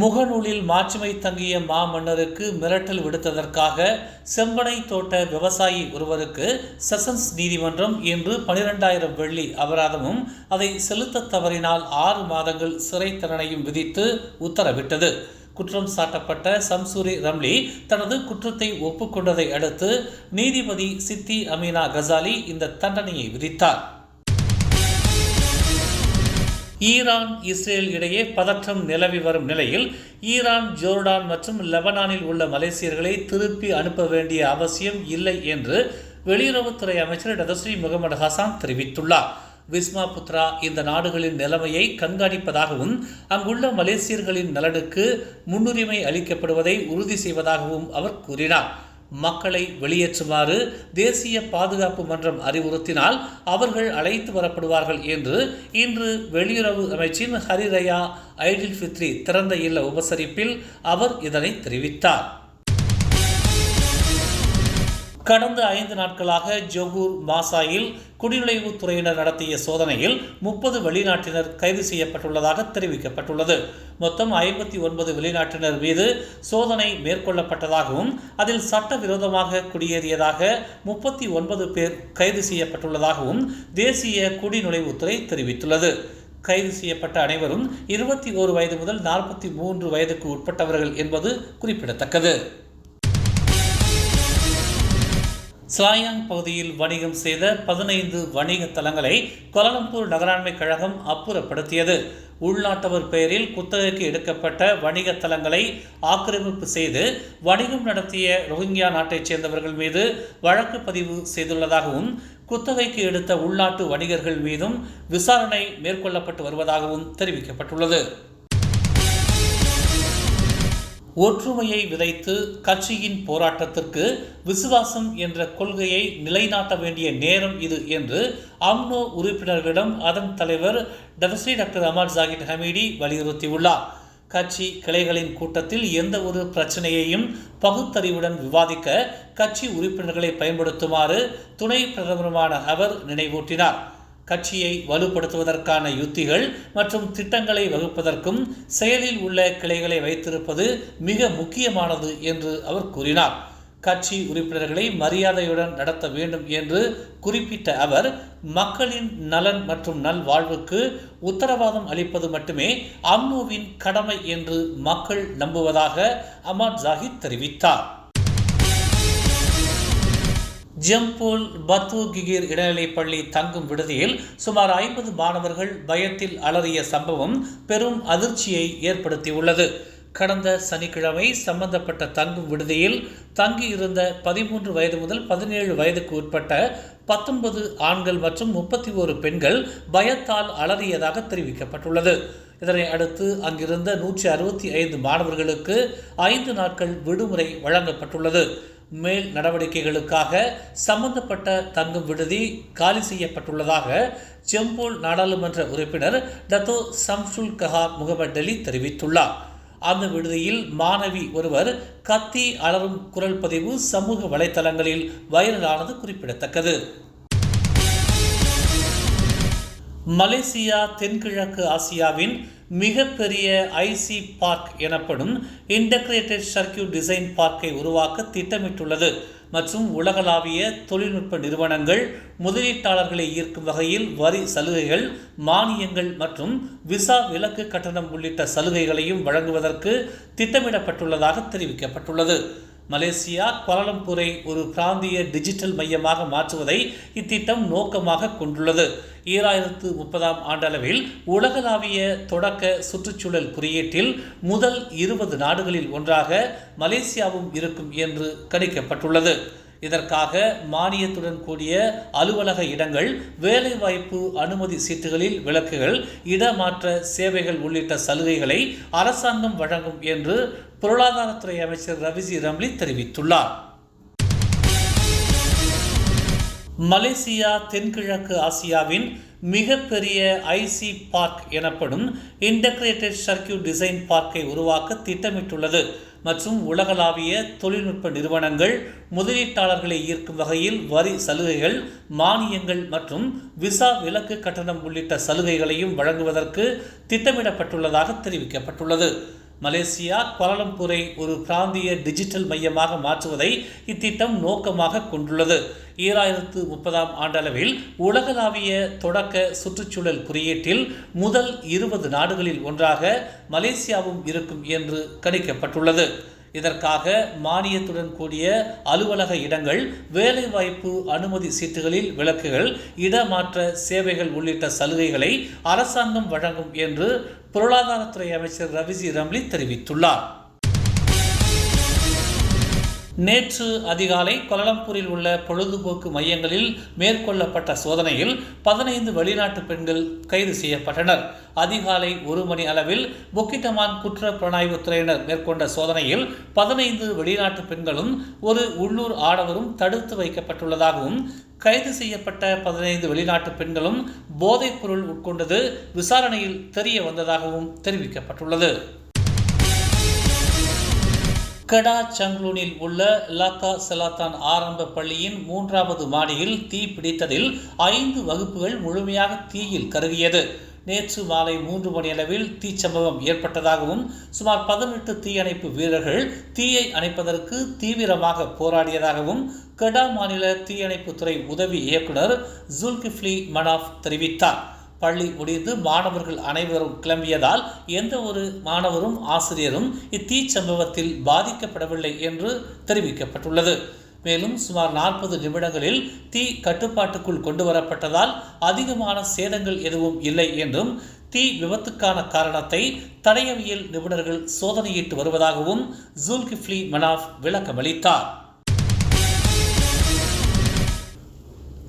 முகநூலில் மாட்சிமை தங்கிய மாமன்னருக்கு மிரட்டல் விடுத்ததற்காக செம்பனை தோட்ட விவசாயி ஒருவருக்கு செஷன்ஸ் நீதிமன்றம் இன்று பனிரெண்டாயிரம் வெள்ளி அபராதமும் அதை செலுத்த தவறினால் ஆறு மாதங்கள் சிறை தண்டனையும் விதித்து உத்தரவிட்டது. குற்றம் சாட்டப்பட்ட சம்சூரி ரம்லி தனது குற்றத்தை ஒப்புக்கொண்டதை அடுத்து நீதிபதி சித்தி அமீனா கசாலி இந்த தண்டனையை விதித்தார். ஈரான் இஸ்ரேல் இடையே பதற்றம் நிலவி வரும் நிலையில் ஈரான் ஜோர்டான் மற்றும் லெபனானில் உள்ள மலேசியர்களை திருப்பி அனுப்ப வேண்டிய அவசியம் இல்லை என்று வெளியுறவுத்துறை அமைச்சர் டதஸ்ரீ முகமது ஹசான் தெரிவித்துள்ளார். விஸ்மா புத்ரா இந்த நாடுகளின் நிலைமையை கண்காணிப்பதாகவும் அங்குள்ள மலேசியர்களின் நலனுக்கு முன்னுரிமை அளிக்கப்படுவதை உறுதி செய்வதாகவும் அவர் கூறினார். மக்களை வெளியேற்றுமாறு தேசிய பாதுகாப்பு மன்றம் அறிவுறுத்தினால் அவர்கள் அழைத்து வரப்படுவார்கள் என்று இன்று வெளியுறவு அமைச்சின் ஹரிரயா ஐடில் ஃபித்ரி திறந்த இல்ல உபசரிப்பில் அவர் இதனை தெரிவித்தார். கடந்த ஐந்து நாட்களாக ஜொகூர் மாசாயில் குடிநுழைவுத் துறையினர் நடத்திய சோதனையில் முப்பது வெளிநாட்டினர் கைது செய்யப்பட்டுள்ளதாக தெரிவிக்கப்பட்டுள்ளது. மொத்தம் ஐம்பத்தி ஒன்பது வெளிநாட்டினர் மீது சோதனை மேற்கொள்ளப்பட்டதாகவும் அதில் சட்டவிரோதமாக குடியேறியதாக முப்பத்தி ஒன்பது பேர் கைது செய்யப்பட்டுள்ளதாகவும் தேசிய குடிநுழைவுத்துறை தெரிவித்துள்ளது. கைது செய்யப்பட்ட அனைவரும் இருபத்தி ஓரு வயது முதல் நாற்பத்தி மூன்று வயதுக்கு உட்பட்டவர்கள் என்பது குறிப்பிடத்தக்கது. சிலாயாங் பகுதியில் வணிகம் செய்த பதினைந்து வணிக தலங்களை கோலாலம்பூர் நகராண்மை கழகம் அப்புறப்படுத்தியது. உள்நாட்டவர் பெயரில் குத்தகைக்கு எடுக்கப்பட்ட வணிக தலங்களை ஆக்கிரமிப்பு செய்து வணிகம் நடத்திய ரோஹிங்கியா நாட்டைச் சேர்ந்தவர்கள் மீது வழக்கு பதிவு செய்துள்ளதாகவும் குத்தகைக்கு எடுத்த உள்நாட்டு வணிகர்கள் மீதும் விசாரணை மேற்கொள்ளப்பட்டு வருவதாகவும் தெரிவிக்கப்பட்டுள்ளது. ஒற்றுமையை விதைத்து கட்சியின் போராட்டத்திற்கு விசுவாசம் என்ற கொள்கையை நிலைநாட்ட வேண்டிய நேரம் இது என்று அம்னோ உறுப்பினர்களிடம் அதன் தலைவர் டெபஸ்ரீ டாக்டர் அமர் ஜாகித் ஹமீடி வலியுறுத்தியுள்ளார். கட்சி கிளைகளின் கூட்டத்தில் எந்த ஒரு பிரச்சனையையும் பகுத்தறிவுடன் விவாதிக்க கட்சி உறுப்பினர்களை பயன்படுத்துமாறு துணை பிரதமருமான அவர் நினைவூட்டினார். கட்சியை வலுப்படுத்துவதற்கான யுத்திகள் மற்றும் திட்டங்களை வகுப்பதற்கும் செயலில் உள்ள கிளைகளை வைத்திருப்பது மிக முக்கியமானது என்று அவர் கூறினார். கட்சி உறுப்பினர்களை மரியாதையுடன் நடத்த வேண்டும் என்று குறிப்பிட்ட அவர் மக்களின் நலன் மற்றும் நல்வாழ்வுக்கு உத்தரவாதம் அளிப்பது மட்டுமே அம்னோவின் கடமை என்று மக்கள் நம்புவதாக அமர் ஜாஹித் தெரிவித்தார். ஜம்பூல் பத்து கிகிர் இடைநிலைப் பள்ளி தங்கும் விடுதியில் சுமார் ஐம்பது மாணவர்கள் பயத்தில் அலறிய சம்பவம் பெரும் அதிர்ச்சியை ஏற்படுத்தியுள்ளது. கடந்த சனிக்கிழமை சம்பந்தப்பட்ட தங்கும் விடுதியில் தங்கியிருந்த பதிமூன்று வயது முதல் பதினேழு வயதுக்கு உட்பட்ட பத்தொன்பது ஆண்கள் மற்றும் முப்பத்தி ஓரு பெண்கள் பயத்தால் அலறியதாக தெரிவிக்கப்பட்டுள்ளது. இதனை அடுத்து அங்கிருந்த நூற்றி அறுபத்தி ஐந்து மாணவர்களுக்கு ஐந்து நாட்கள் விடுமுறை வழங்கப்பட்டுள்ளது. மேல் நடவடிக்கைகளுக்காக சம்பந்தப்பட்ட தங்கும் விடுதி காலி செய்யப்பட்டுள்ளதாக ஜெம்பூல் நாடாளுமன்ற உறுப்பினர் டத்தோ சம்சுல் கஹா முகமது அலி தெரிவித்துள்ளார். அந்த விடுதியில் மாணவி ஒருவர் கத்தி அலரும் குரல் பதிவு சமூக வலைத்தளங்களில் வைரலானது குறிப்பிடத்தக்கது. மலேசியா தென்கிழக்கு ஆசியாவின் மிகப்பெரிய ஐசி பார்க் எனப்படும் இன்டகிரேட்டட் சர்க்கியூட் டிசைன் பார்க்கை உருவாக்க திட்டமிட்டுள்ளது. மற்றும் உலகளாவிய தொழில்நுட்ப நிறுவனங்கள் முதலீட்டாளர்களை ஈர்க்கும் வகையில் வரி சலுகைகள் மானியங்கள் மற்றும் விசா விலக்கு கட்டணம் உள்ளிட்ட சலுகைகளையும் வழங்குவதற்கு திட்டமிடப்பட்டுள்ளதாக தெரிவிக்கப்பட்டுள்ளது. மலேசியா கோலாலம்பூரை ஒரு பிராந்திய டிஜிட்டல் மையமாக மாற்றுவதை இத்திட்டம் நோக்கமாக கொண்டுள்ளது. ஈராயிரத்து முப்பதாம் ஆண்டளவில் உலகளாவிய தொடக்க சுற்றுச்சூழல் குறியீட்டில் முதல் இருபது நாடுகளில் ஒன்றாக மலேசியாவும் இருக்கும் என்று கணிக்கப்பட்டுள்ளது. இதற்காக மானியத்துடன் கூடிய அலுவலக இடங்கள் வேலைவாய்ப்பு அனுமதி சீட்டுகளில் விலக்குகள் இடமாற்ற சேவைகள் உள்ளிட்ட சலுகைகளை அரசாங்கம் வழங்கும் என்று பொருளாதாரத்துறை அமைச்சர் ரவிஜி ரம்லி தெரிவித்துள்ளார். மலேசியா தென்கிழக்கு ஆசியாவின் மிகப்பெரிய ஐசி பார்க் எனப்படும் இன்டகிரேட்டட் சர்க்கியூட் டிசைன் பார்க்கை உருவாக்க திட்டமிட்டுள்ளது. மற்றும் உலகளாவிய தொழில்நுட்ப நிறுவனங்கள் முதலீட்டாளர்களை ஈர்க்கும் வகையில் வரி சலுகைகள் மானியங்கள் மற்றும் விசா விலக்கு கட்டணம் உள்ளிட்ட சலுகைகளையும் வழங்குவதற்கு திட்டமிடப்பட்டுள்ளதாக தெரிவிக்கப்பட்டுள்ளது. மலேசியா கோலாலம்பூரை ஒரு பிராந்திய டிஜிட்டல் மையமாக மாற்றுவதை இத்திட்டம் நோக்கமாக கொண்டுள்ளது. ஈராயிரத்து முப்பதாம் ஆண்டளவில் உலகளாவிய தொடக்க சுற்றுச்சூழல் குறியீட்டில் முதல் இருபது நாடுகளில் ஒன்றாக மலேசியாவும் இருக்கும் என்று கணிக்கப்பட்டுள்ளது. இதற்காக மானியத்துடன் கூடிய அலுவலக இடங்கள் வேலைவாய்ப்பு அனுமதி சீட்டுகளில் விலக்குகள் இடமாற்ற சேவைகள் உள்ளிட்ட சலுகைகளை அரசாங்கம் வழங்கும் என்று பொருளாதாரத்துறை அமைச்சர் ரவிஜி ரம்லி தெரிவித்துள்ளார். நேற்று அதிகாலை கொலலம்பூரில் உள்ள பொழுதுபோக்கு மையங்களில் மேற்கொள்ளப்பட்ட சோதனையில் பதினைந்து வெளிநாட்டு பெண்கள் கைது செய்யப்பட்டனர். அதிகாலை ஒரு மணி அளவில் புக்கிட்டமான் குற்ற புலனாய்வுத் துறையினர் மேற்கொண்ட சோதனையில் பதினைந்து வெளிநாட்டு பெண்களும் ஒரு உள்ளூர் ஆடவரும் தடுத்து வைக்கப்பட்டுள்ளதாகவும் கைது செய்யப்பட்ட பதினைந்து வெளிநாட்டு பெண்களும் போதைப்பொருள் உட்கொண்டது விசாரணையில் தெரிய வந்ததாகவும் தெரிவிக்கப்பட்டுள்ளது. கடா சங்லூனில் உள்ள லாக்கா செலாத்தான் ஆரம்ப பள்ளியின் மூன்றாவது மாடியில் தீ பிடித்ததில் ஐந்து வகுப்புகள் முழுமையாக தீயில் கருகியது. நேற்று மாலை மூன்று மணி அளவில் தீச்சம்பவம் ஏற்பட்டதாகவும் சுமார் பதினெட்டு தீயணைப்பு வீரர்கள் தீயை அணைப்பதற்கு தீவிரமாக போராடியதாகவும் கெடா மாநில தீயணைப்புத்துறை உதவி இயக்குனர் ஜுல்கிஃப்லி மனாஃப் தெரிவித்தார். பள்ளி முடிந்து மாணவர்கள் அனைவரும் கிளம்பியதால் எந்த ஒரு மாணவரும் ஆசிரியரும் இத்தீ சம்பவத்தில் பாதிக்கப்படவில்லை என்று தெரிவிக்கப்பட்டுள்ளது. மேலும் சுமார் நாற்பது நிமிடங்களில் தீ கட்டுப்பாட்டுக்குள் கொண்டு வரப்பட்டதால் அதிகமான சேதங்கள் எதுவும் இல்லை என்றும் தீ விபத்துக்கான காரணத்தை தடயவியல் நிபுணர்கள் சோதனையிட்டு வருவதாகவும் ஜூல்கிஃப்லி மனாஃப் விளக்கமளித்தார்.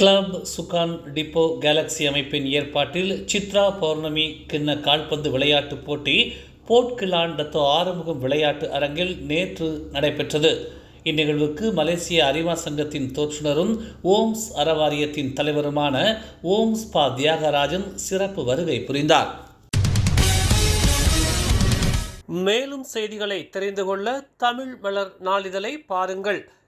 கிளப் சுகான் டிப்போ கேலக்ஸி அமைப்பின் ஏற்பாட்டில் சித்ரா பௌர்ணமி கிண்ண கால்பந்து விளையாட்டுப் போட்டி போர்ட்கிலாண்டத்தோ ஆறுமுகம் விளையாட்டு அரங்கில் நேற்று நடைபெற்றது. இந்நிகழ்வுக்கு மலேசிய அறிவா சங்கத்தின் தோற்றுநரும் ஓம்ஸ் அறவாரியத்தின் தலைவருமான ஓம்ஸ் பா தியாகராஜன் சிறப்பு வருகை புரிந்தார். மேலும் செய்திகளை தெரிந்து கொள்ள தமிழ் மலர் நாளிதழை பாருங்கள்.